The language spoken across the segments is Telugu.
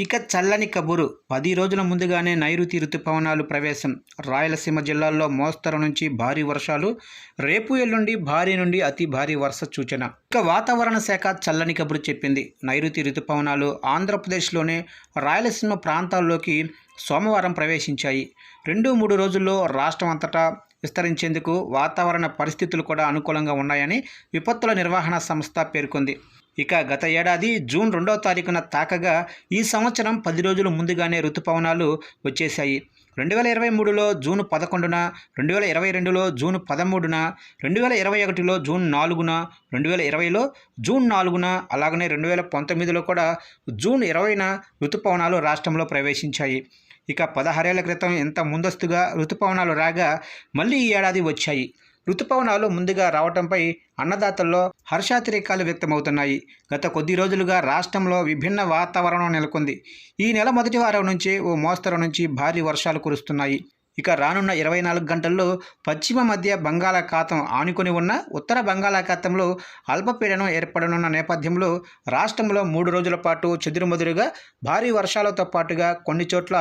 ఇక చల్లని కబురు. పది రోజుల ముందుగానే నైరుతి రుతుపవనాలు ప్రవేశం. రాయలసీమ జిల్లాల్లో మోస్తరు నుంచి భారీ వర్షాలు. రేపు ఎల్లుండి భారీ నుండి అతి భారీ వర్ష సూచన. ఇక వాతావరణ శాఖ చల్లని కబురు చెప్పింది. నైరుతి రుతుపవనాలు ఆంధ్రప్రదేశ్లోనే రాయలసీమ ప్రాంతాల్లోకి సోమవారం ప్రవేశించాయి. రెండు మూడు రోజుల్లో రాష్ట్రం అంతటా విస్తరించేందుకు వాతావరణ పరిస్థితులు కూడా అనుకూలంగా ఉన్నాయని విపత్తుల నిర్వహణ సంస్థ పేర్కొంది. ఇక గత ఏడాది జూన్ రెండవ తారీఖున తాకగా ఈ సంవత్సరం పది రోజులు ముందుగానే ఋతుపవనాలు వచ్చేశాయి. రెండు వేల ఇరవై మూడులో జూన్ పదకొండున రెండు వేల ఇరవై రెండులో జూన్ పదమూడున రెండు వేల ఇరవై ఒకటిలో జూన్ నాలుగున రెండు వేల ఇరవైలో జూన్ నాలుగున అలాగనే రెండు వేల పంతొమ్మిదిలో కూడా జూన్ ఇరవైన ఋతుపవనాలు రాష్ట్రంలో ప్రవేశించాయి. ఇక పదహారేళ్ళ క్రితం ఎంత ముందస్తుగా ఋతుపవనాలు రాగా మళ్ళీ ఈ ఏడాది వచ్చాయి. ఋతుపవనాలు ముందుగా రావడంపై అన్నదాతల్లో హర్షాతిరేకాలు వ్యక్తమవుతున్నాయి. గత కొద్ది రోజులుగా రాష్ట్రంలో విభిన్న వాతావరణం నెలకొంది. ఈ నెల మొదటి వారం నుంచే ఓ మోస్తరు నుంచి భారీ వర్షాలు కురుస్తున్నాయి. ఇక రానున్న ఇరవై నాలుగు గంటల్లో పశ్చిమ మధ్య బంగాళాఖాతం ఆనుకొని ఉన్న ఉత్తర బంగాళాఖాతంలో అల్పపీడనం ఏర్పడనున్న నేపథ్యంలో రాష్ట్రంలో మూడు రోజుల పాటు చెదురుమదురుగా భారీ వర్షాలతో పాటుగా కొన్ని చోట్ల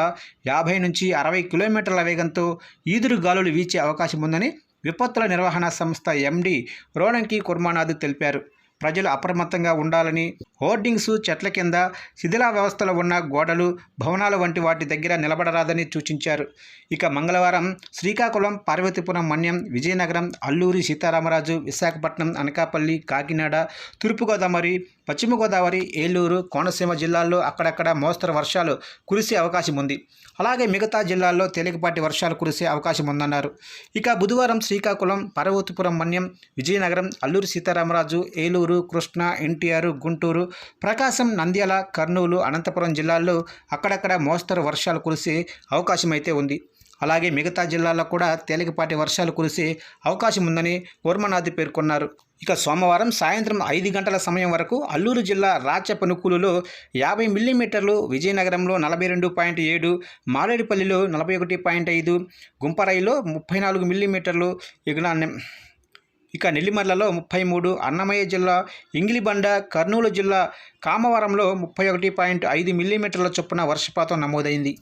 యాభై నుంచి అరవై కిలోమీటర్ల వేగంతో ఈదురు గాలులు వీచే అవకాశం ఉందని విపత్తుల నిర్వహణ సంస్థ ఎండి రోణంకి కుర్మానాథ్ తెలిపారు. ప్రజలు అప్రమత్తంగా ఉండాలని హోర్డింగ్స్ చెట్ల కింద శిథిలా వ్యవస్థలో ఉన్న గోడలు భవనాలు వంటి వాటి దగ్గర నిలబడరాదని సూచించారు. ఇక మంగళవారం శ్రీకాకుళం పార్వతీపురం మన్యం విజయనగరం అల్లూరి సీతారామరాజు విశాఖపట్నం అనకాపల్లి కాకినాడ తూర్పుగోదావరి పశ్చిమ గోదావరి ఏలూరు కోనసీమ జిల్లాల్లో అక్కడక్కడ మోస్తరు వర్షాలు కురిసే అవకాశం ఉంది. అలాగే మిగతా జిల్లాల్లో తేలికపాటి వర్షాలు కురిసే అవకాశం ఉందన్నారు. ఇక బుధవారం శ్రీకాకుళం పార్వతీపురం మన్యం విజయనగరం అల్లూరి సీతారామరాజు ఏలూరు కృష్ణా ఎన్టీఆర్ గుంటూరు ప్రకాశం నంద్యాల కర్నూలు అనంతపురం జిల్లాల్లో అక్కడక్కడ మోస్తరు వర్షాలు కురిసే అవకాశం అయితే ఉంది. అలాగే మిగతా జిల్లాల్లో కూడా తేలికపాటి వర్షాలు కురిసే అవకాశం ఉందని కూర్మనాథ్ పేర్కొన్నారు. ఇక సోమవారం సాయంత్రం ఐదు గంటల సమయం వరకు అల్లూరు జిల్లా రాచపనుకూలులో యాభై మిల్లీమీటర్లు విజయనగరంలో నలభై రెండు పాయింట్ ఏడు మారేడుపల్లిలో నలభై ఒకటి పాయింట్ ఐదు గుంపరాయిలో ముప్పై నాలుగు మిల్లీమీటర్లు ఇక ఇక నెల్లిమర్లలో ముప్పై మూడు అన్నమయ్య జిల్లా ఇంగిలిబండ కర్నూలు జిల్లా కామవరంలో ముప్పై ఒకటి పాయింట్ ఐదు మిల్లీమీటర్ల చొప్పున వర్షపాతం నమోదైంది.